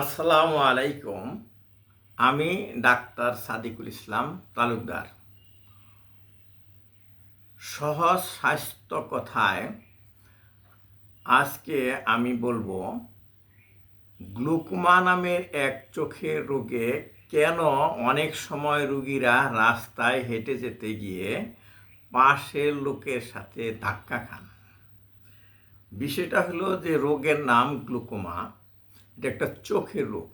আসসালামু আলাইকুম। আমি ডাক্তার সাদিকুল ইসলাম, তালুকদার। সহজ স্বাস্থ্য কথায় আজকে আমি বলব, গ্লুকোমা নামের এক চোখের রোগে কেন অনেক সময় রুগীরা রাস্তায় হেঁটে যেতে গিয়ে পাশের লোকের সাথে ধাক্কা খান? বিষয়টা হলো যে রোগের নাম গ্লুকোমা। এটা একটা চোখের রোগ।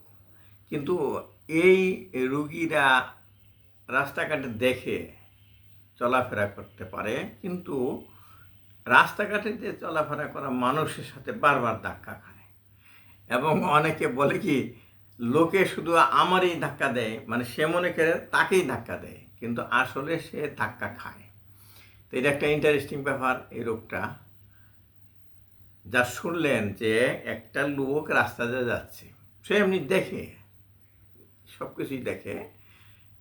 কিন্তু এই রুগীরা রাস্তাঘাটে দেখে চলাফেরা করতে পারে, কিন্তু রাস্তাঘাটে যে চলাফেরা করা মানুষের সাথে বারবার ধাক্কা খায়। এবং অনেকে বলে কি, লোকে শুধু আমারই ধাক্কা দেয়। মানে সে মনে করে তাকেই ধাক্কা দেয়, কিন্তু আসলে সে ধাক্কা খায়। তো এটা একটা ইন্টারেস্টিং ব্যাপার এই রোগটা। যা শুনলেন যে একটা লোক রাস্তা দিয়ে যাচ্ছে, সে এমনি দেখে সব কিছুই দেখে,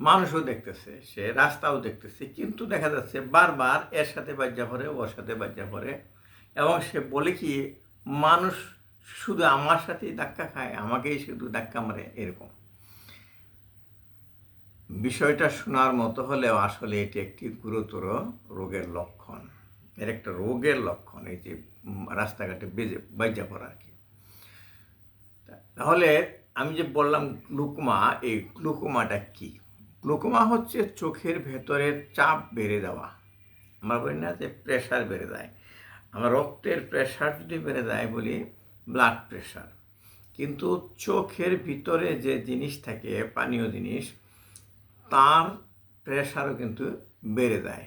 মানুষও দেখতেছে, সে রাস্তাও দেখতেছে, কিন্তু দেখা যাচ্ছে বারবার এর সাথে বাজ্যা পড়ে ওর সাথে বাজ্যা পড়ে এবং সে বলে কি, মানুষ শুধু আমার সাথেই ধাক্কা খায়, আমাকেই শুধু ধাক্কা মারে এরকম। বিষয়টা শোনার মতো হলেও আসলে এটি একটি গুরুতর রোগের লক্ষণ। এর একটা রোগের লক্ষণ, এই যে রাস্তাঘাটে বেজে, বাইজা পড়া আর কি। তাহলে আমি যে বললাম গ্লুকোমা, এই গ্লুকোমাটা কি? গ্লুকোমা হচ্ছে চোখের ভেতরের চাপ বেড়ে যাওয়া আমরা বলি না যে প্রেশার বেড়ে যায় আমার রক্তের প্রেশার যদি বেড়ে যায় বলি ব্লাড প্রেশার কিন্তু চোখের ভিতরে যে জিনিস থাকে, পানীয় জিনিস, তার প্রেশারও কিন্তু বেড়ে যায়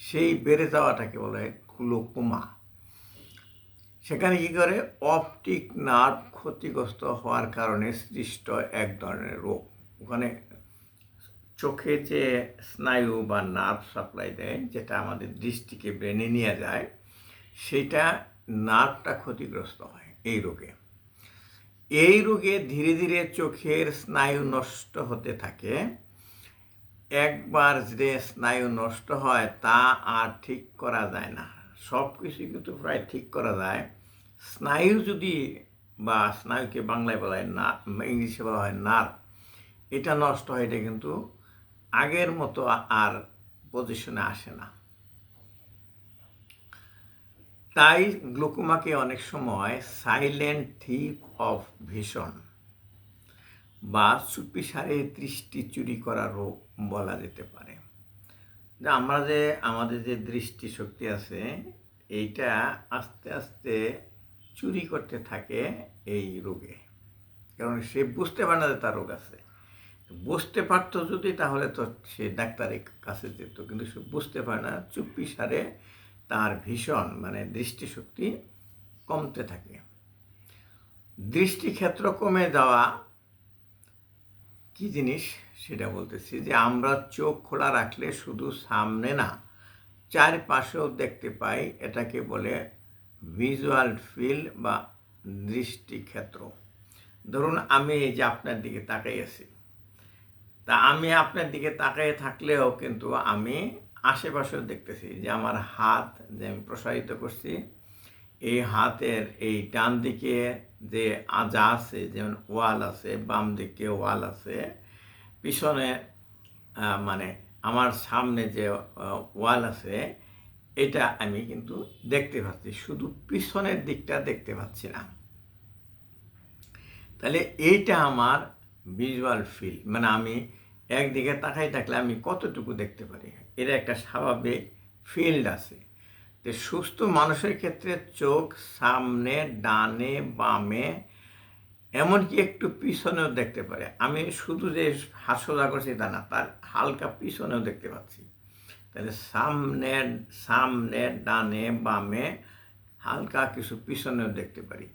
সেই বেড়ে যাওয়াটাকে বলে গ্লুকোমা সেখানে কী করে? অপটিক নার্ভ ক্ষতিগ্রস্ত হওয়ার কারণে সৃষ্ট এক ধরনের রোগ। ওখানে চোখে যে স্নায়ু বা নার্ভ সাপ্লাই দেয়, যেটা আমাদের দৃষ্টিকে, ব্রেনে নিয়ে যায়, সেটা নার্ভটা ক্ষতিগ্রস্ত হয় এই রোগে। এই রোগে ধীরে ধীরে চোখের স্নায়ু নষ্ট হতে থাকে। একবার যে স্নায়ু নষ্ট হয় তা আর ঠিক করা যায় না। সব কিছুই কিন্তু প্রায় ঠিক করা যায়। স্নায়ু যদি বা স্নায়ুকে বাংলায় বলা হয় না, ইংলিশে বলা হয় নার্ভ এটা নষ্ট হয়, এটা কিন্তু আগের মতো আর পজিশনে আসে না। তাই গ্লুকোমাকে অনেক সময় সাইলেন্ট থিপ অফ ভিশন বা চুপিসারে দৃষ্টি চুরি করা রোগ বলা যেতে পারে। যে আমরা যে আমাদের যে দৃষ্টিশক্তি আছে, এইটা আস্তে আস্তে চুরি করতে থাকে এই রোগে। কারণ সে বুঝতে পারে না যে তার রোগ আছে। বুঝতে পারতো যদি, তাহলে তো সে ডাক্তারের কাছে যেত। কিন্তু সে বুঝতে পারে না, চুপি সারে তার ভীষণ মানে দৃষ্টিশক্তি কমতে থাকে। দৃষ্টিক্ষেত্র কমে যাওয়া কি জিনিস সেটা বলতেছি যে আমরা চোখ খোলা রাখলে শুধু সামনে না, চারপাশেও দেখতে পাই এটাকে বলে ভিজুয়াল ফিল্ড বা দৃষ্টিক্ষেত্র। ধরুন আমি এই যে আপনার দিকে তাকাই আছি। তা আমি আপনার দিকে তাকিয়ে থাকলেও কিন্তু আমি আশেপাশেও দেখতেছি যে আমার হাত যে আমি প্রসারিত করছি এই হাতের এই ডান দিকে যে আজা আছে, যেমন ওয়াল আছে, বাম দিকে ওয়াল আছে, পিছনে মানে আমার সামনে যে ওয়াল আছে, এটা আমি কিন্তু দেখতে পাচ্ছি। শুধু পিছনের দিকটা দেখতে পাচ্ছি না। তাহলে এইটা আমার ভিজুয়াল ফিল মানে আমি একদিকে তাকাই থাকলে আমি কতটুকু দেখতে পারি? এটা একটা স্বাভাবিক ফিল্ড আছে। তো সুস্থ মানুষের ক্ষেত্রে চোখ সামনে, ডানে, বামে, এমনকি একটু পিছনেও দেখতে পারে। আমি শুধু যে হাস্যদা করছি তা না, তার হালকা পিছনেও দেখতে পাচ্ছি। তাহলে সামনে সামনে, ডানে, বামে হালকা কিছু পিছনেও দেখতে পারি।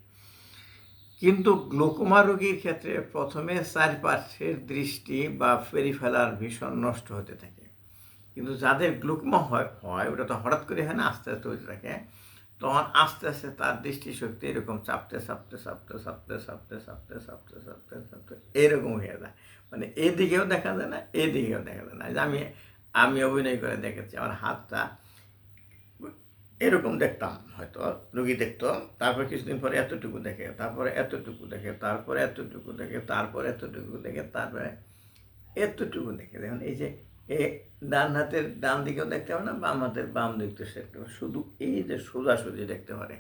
কিন্তু গ্লুকোমা রোগীর ক্ষেত্রে প্রথমে চারপাশের দৃষ্টি বা ফেরি ফেলার ভীষণ নষ্ট হতে থাকে। কিন্তু যাদের গ্লুকোমা হয় হয়, ওটা তো হঠাৎ করে হয় না, আস্তে আস্তে হতে থাকে তখন আস্তে আস্তে তার দৃষ্টিশক্তি এরকম চাপতে চাপতে চাপতে চাপতে চাপতে চাপতে চাপতে চাপতে চাপতে এরকম হয়ে যায়। মানে এদিকেও দেখা যায় না, এদিকেও দেখা যায় না। যে আমি আমি অভিনয় করে দেখেছি, আমার হাতটা এরকম দেখতাম হয়তো, রুগী দেখতো, তারপর কিছুদিন পরে এতটুকু দেখে, তারপরে এতটুকু দেখে, তারপরে এতটুকু দেখে, তারপরে এতটুকু দেখে, তারপরে এতটুকু দেখে। দেখুন, এই যে এ ডান হাতের ডান দিকেও দেখতে পারে না, বাম হাতের বাম দিকটা দেখতে পারে শুধু এই যে সোজাসুজি দেখতে পারে।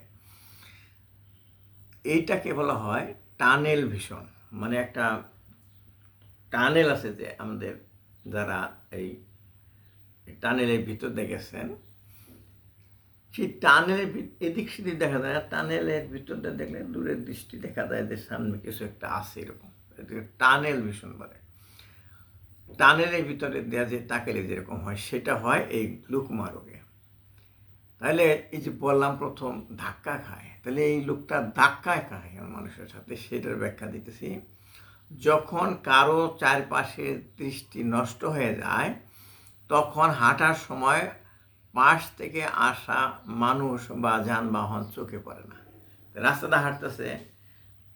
এইটাকে বলা হয় টানেল ভিশন মানে একটা টানেল আছে যে আমাদের যারা এই টানেলের ভিতর দেখেছেন সেই টানেলের এদিক সেদিক দেখা যায় টানেলের ভিতর দিয়ে দেখলে দূরের দৃষ্টি দেখা যায় যে সামনে কিছু একটা আছে এরকম। টানেল ভীষণ বলে। টানেলের ভিতরে দেওয়া যে তাকালে যেরকম হয়, সেটা হয় এই লুকমা রোগে। তাহলে এই যে বললাম প্রথম, ধাক্কা খায়। তাহলে এই লোকটা ধাক্কায় খায় মানুষের সাথে, সেটার ব্যাখ্যা দিতেছি। যখন কারও চারপাশে দৃষ্টি নষ্ট হয়ে যায়, তখন হাঁটার সময় পাশ থেকে আসা মানুষ বা যানবাহন চোখে পড়ে না। রাস্তাটা হাঁটতেছে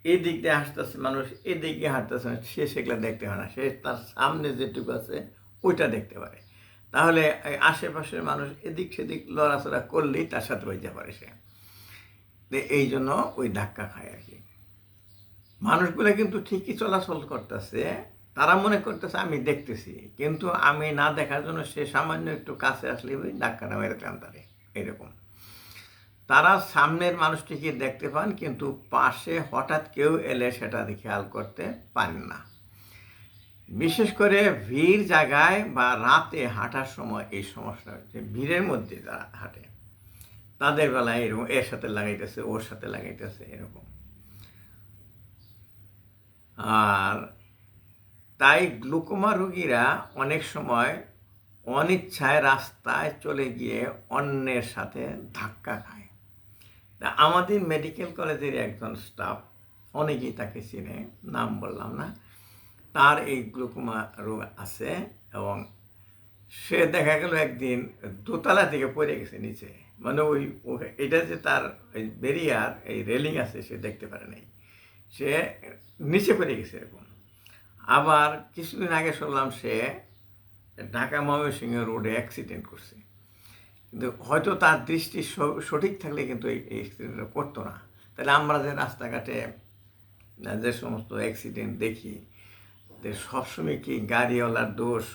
এই দিক দিয়ে হাঁটতেছে মানুষ এই দিক দিয়ে হাঁটতেছে না, সে সেগুলো দেখতে হয় না। সে তার সামনে যেটুকু আছে ওইটা দেখতে পারে। তাহলে আশেপাশের মানুষ এদিক সেদিক লড়াচড়া করলেই তার সাথে বইতে পারে সে। এই জন্য ওই ধাক্কা খায় আর কি। মানুষগুলো কিন্তু ঠিকই চলাচল করতেছে তারা মনে করতেছে আমি দেখতেছি। কিন্তু আমি না দেখার জন্য সে সামান্য একটু কাছে আসলে ওই ধাক্কাটা মেরে তারে। এরকম। তারা সামনের মানুষটিকে দেখতে পান, কিন্তু পাশে হঠাৎ কেউ এলে সেটা খেয়াল করতে পারেন না। বিশেষ করে ভিড় জায়গায় বা রাতে হাঁটার সময় এই সমস্যা হচ্ছে। ভিড়ের মধ্যে যারা হাঁটে। তাদের বেলায় এরকম, এর সাথে লাগাইতেছে, ওর সাথে লাগাইতেছে, এরকম। আর তাই গ্লুকোমা রোগীরা অনেক সময় অনিচ্ছায় রাস্তায় চলে গিয়ে অন্যের সাথে ধাক্কা খায়। তা আমাদের মেডিকেল কলেজের একজন স্টাফ অনেকেই তাকে চিনে, নাম বললাম না। তার এই গ্লুকোমা রোগ আছে এবং সে দেখা গেল একদিন দোতলা থেকে পড়ে গেছে নিচে। মানে ওই এটা যে তার এই বেরিয়ার এই রেলিং আছে, সে দেখতে পারে নাই। সে নিচে পড়ে গেছে এরকম। আবার কিছুদিন আগে শুনলাম সে ঢাকা ময়মনসিংহ রোডে অ্যাক্সিডেন্ট করছে। কিন্তু হয়তো তার দৃষ্টি সঠিক থাকলে কিন্তু এই অ্যাক্সিডেন্টটা করতো না। তাহলে আমরা যে রাস্তাঘাটে যে সমস্ত অ্যাক্সিডেন্ট দেখি, যে সবসময় কি গাড়িওয়ালার দোষ?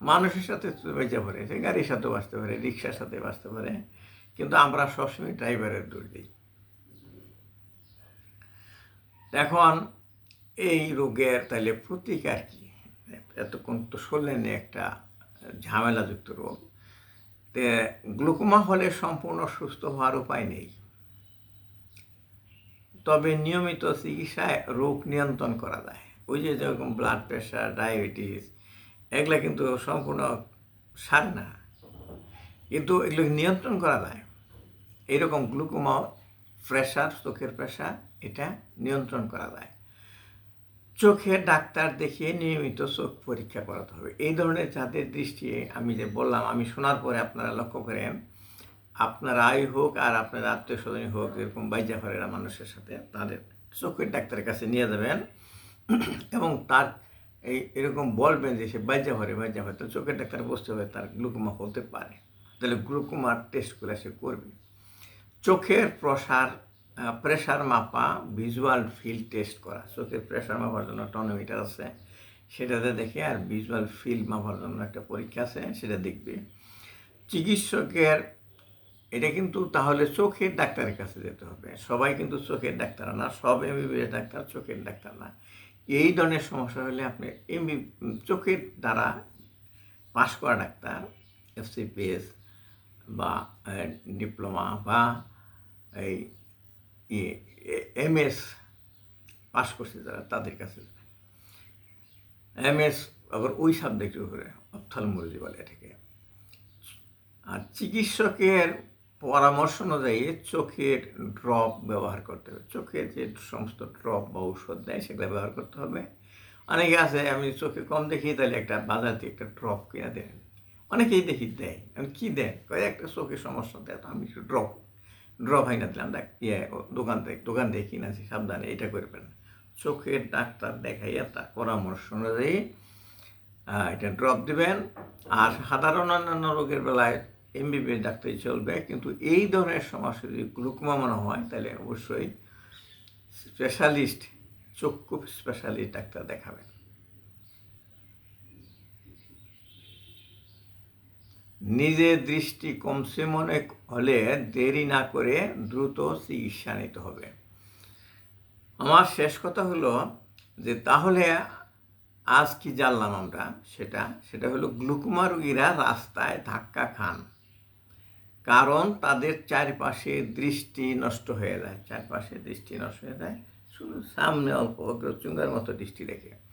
মানুষের সাথে বেঁচে পড়ে, সে গাড়ির সাথে বাঁচতে পারে, রিক্সার সাথে বাঁচতে পারে, কিন্তু আমরা সবসময় ড্রাইভারের দোষ দিই। এখন এই রোগের তাহলে প্রতিকার কি? এতক্ষণ তো শুনলেন একটা ঝামেলাযুক্ত রোগ। গ্লুকোমা হলে সম্পূর্ণ সুস্থ হওয়ার উপায় নেই। তবে নিয়মিত চিকিৎসায় রোগ নিয়ন্ত্রণ করা যায়। ওই যে যেরকম ব্লাড প্রেশার ডায়াবেটিস এগুলা কিন্তু সম্পূর্ণ সারে না। কিন্তু এগুলো নিয়ন্ত্রণ করা যায়। এরকম গ্লুকোমা প্রেশার চোখের প্রেশার এটা নিয়ন্ত্রণ করা যায়। চোখের ডাক্তার দেখিয়ে নিয়মিত চোখ পরীক্ষা করাতে হবে। এই ধরনের যাদের দৃষ্টি, আমি যে বললাম, আমি শোনার পরে আপনারা লক্ষ্য করেন আপনারাই হোক আর আপনার আত্মীয় স্বজনই হোক, এরকম বাইজাফারেরা মানুষের সাথে তাদের চোখের ডাক্তারের কাছে নিয়ে যাবেন এবং তার এই এরকম বলবেন যে সে বাইজা ভরে বাইজা ভরে তো চোখের ডাক্তার বসতে হবে, তার গ্লুকোমা হতে পারে। তাহলে গ্লুকোমার টেস্ট করে সে করবে। চোখের প্রসার প্রেশার মাপা ভিজুয়াল ফিল টেস্ট করা। চোখের প্রেশার মাপার জন্য টনোমিটার আছে। সেটাতে দেখে আর ভিজুয়াল ফিল মাপার জন্য একটা পরীক্ষা আছে, সেটা দেখবে। চিকিৎসকের, এটা কিন্তু তাহলে চোখের ডাক্তারের কাছে যেতে হবে। সবাই কিন্তু চোখের ডাক্তার না, সব এমবিবিএস ডাক্তার চোখের ডাক্তার না। এই ধরনের সমস্যা হলে আপনি এমবি চোখের দ্বারা পাশ করা ডাক্তার এফসিপিএস বা ডিপ্লোমা বা এই এমএস পাশ করছে যারা তাদের কাছে। এম এস আবার ওই সাবজেক্টের উপরে অপথালমোলজি বলে এটাকে। আর চিকিৎসকের পরামর্শ অনুযায়ী চোখের ড্রপ ব্যবহার করতে হবে। চোখের যে সমস্ত ড্রপ বা ঔষধ দেয়, সেগুলো ব্যবহার করতে হবে। অনেকে আছে, আমি চোখে কম দেখি, তাহলে একটা বাজার একটা ড্রপ কিনে দেন। অনেকেই দেখি দেয়। আমি কী দেয় কয়ে, একটা চোখের সমস্যা দেয়, তো আমি একটু ড্রপ ড্রপ না দিলাম দেখ ইয়ে দোকান থেকে দোকান থেকে কিনেছি সাবধানে, এটা করবেন চোখের ডাক্তার দেখাইয়া তার পরামর্শ অনুযায়ী এটা ড্রপ দিবেন। আর সাধারণ অন্যান্য রোগের বেলায় এমবিবিএস ডাক্তারই চলবে, কিন্তু এই ধরনের সমস্যা যদি গ্লুকোমা মনে হয়, তাহলে অবশ্যই স্পেশালিস্ট চক্ষু স্পেশালিস্ট ডাক্তার দেখাবেন। নিজের দৃষ্টি কমছে মনে হলে দেরি না করে দ্রুত চিকিৎসা নিতে হবে। আমার শেষ কথা হলো যে, তাহলে আজ কি জানলাম আমরা সেটা? সেটা হলো গ্লুকোমা রোগীরা রাস্তায় ধাক্কা খান। কারণ তাদের চারপাশে দৃষ্টি নষ্ট হয়ে যায়, চারপাশে দৃষ্টি নষ্ট হয়ে যায়। শুধু সামনে অল্প অগ্রচুঙ্গার মতো দৃষ্টি রেখে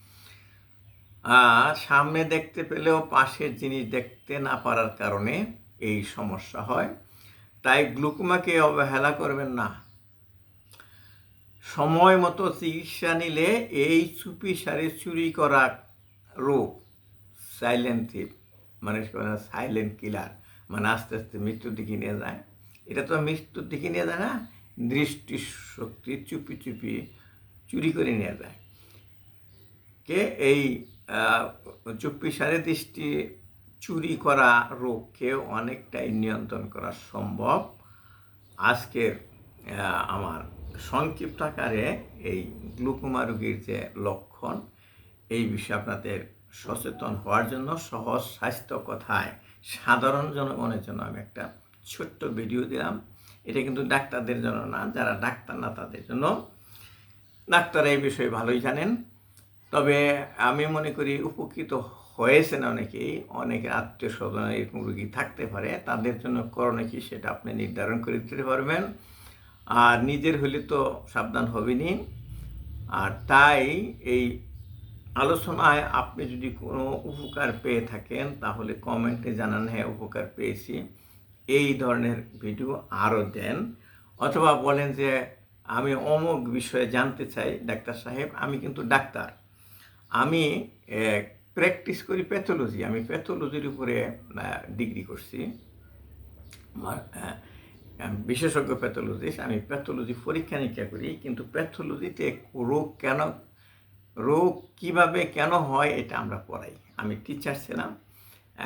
সামনে দেখতে পেলেও পাশের জিনিস দেখতে না পারার কারণে এই সমস্যা হয়। তাই গ্লুকোমাকে অবহেলা করবেন না। সময় মতো চিকিৎসা নিলে এই চুপি সারি চুরি করা রোগ সাইলেন্ট থিপ মানে সাইলেন্ট কিলার মানে আস্তে আস্তে মৃত্যুর দিকে নিয়ে যায়। এটা তো মৃত্যুর দিকে নিয়ে যায় না দৃষ্টি শক্তি চুপি চুপি চুরি করে নিয়ে যায়। কে? এই চুপ্পি সারে দৃষ্টি চুরি করা রোগকে অনেকটাই নিয়ন্ত্রণ করা সম্ভব। আজকের আমার সংক্ষিপ্ত আকারে এই গ্লুকোমা রোগীর যে লক্ষণ, এই বিষয়ে আপনাদের সচেতন হওয়ার জন্য সহজ স্বাস্থ্য কথায় সাধারণ জনগণের জন্য আমি একটা ছোট্ট ভিডিও দিলাম। এটা কিন্তু ডাক্তারদের জন্য না, যারা ডাক্তার না তাদের জন্য। ডাক্তার এই বিষয়ে ভালোই জানেন। তবে আমি মনে করি উপকৃত হয়েছেন অনেকেই অনেকে আত্মীয় স্বজন এরকম রুগী থাকতে পারে, তাদের জন্য করণীয় কি সেটা আপনি নির্ধারণ করে দিতে পারবেন। আর নিজের হলে তো সাবধান হবেনি আর তাই এই আলোচনায় আপনি যদি কোনো উপকার পেয়ে থাকেন, তাহলে কমেন্টে জানান হ্যাঁ উপকার পেয়েছি। এই ধরনের ভিডিও আরও দেন। অথবা বলেন যে, আমি অমুক বিষয়ে জানতে চাই, ডাক্তার সাহেব, আমি কিন্তু ডাক্তার। আমি প্র্যাকটিস করি প্যাথোলজি আমি প্যাথোলজির উপরে ডিগ্রি করছি। বিশেষজ্ঞ প্যাথোলজিস্ট আমি প্যাথোলজি পরীক্ষা নিরীক্ষা করি, কিন্তু প্যাথোলজিতে রোগ কেন, রোগ কীভাবে কেন হয় এটা আমরা পড়াই। আমি টিচার ছিলাম,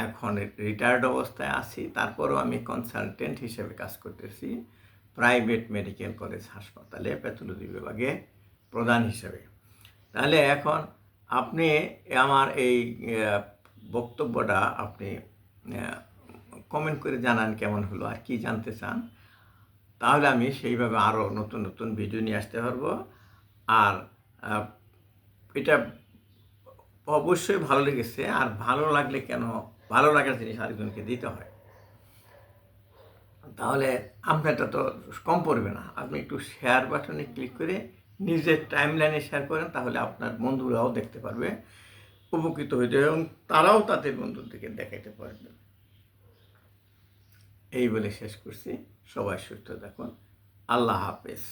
এখন রিটায়ার্ড অবস্থায় আছি, তারপরেও আমি কনসালটেন্ট হিসেবে কাজ করতেছি প্রাইভেট মেডিকেল কলেজ হাসপাতালে প্যাথোলজি বিভাগে প্রধান হিসেবে। তাহলে এখন আপনি আমার এই বক্তব্যটা আপনি কমেন্ট করে জানান কেমন হলো আর কি জানতে চান। তাহলে আমি সেইভাবে আরও নতুন নতুন ভিডিও নিয়ে আসতে পারব। আর এটা অবশ্যই ভালো লেগেছে। আর ভালো লাগলে কেন, ভালো লাগার জিনিস আরেকজনকে দিতে হয়। তাহলে আপনারটা তো কম পড়বে না। আপনি একটু শেয়ার বাটনে ক্লিক করে নিজের টাইম লাইনে শেয়ার করেন, তাহলে আপনার বন্ধুরাও দেখতে পারবে, উপকৃত হয়ে যাবে এবং তারাও তাদের বন্ধুদেরকে দেখাইতে পারবে। এই বলে শেষ করছি। সবাই সুস্থ দেখুন আল্লাহ হাফেজ।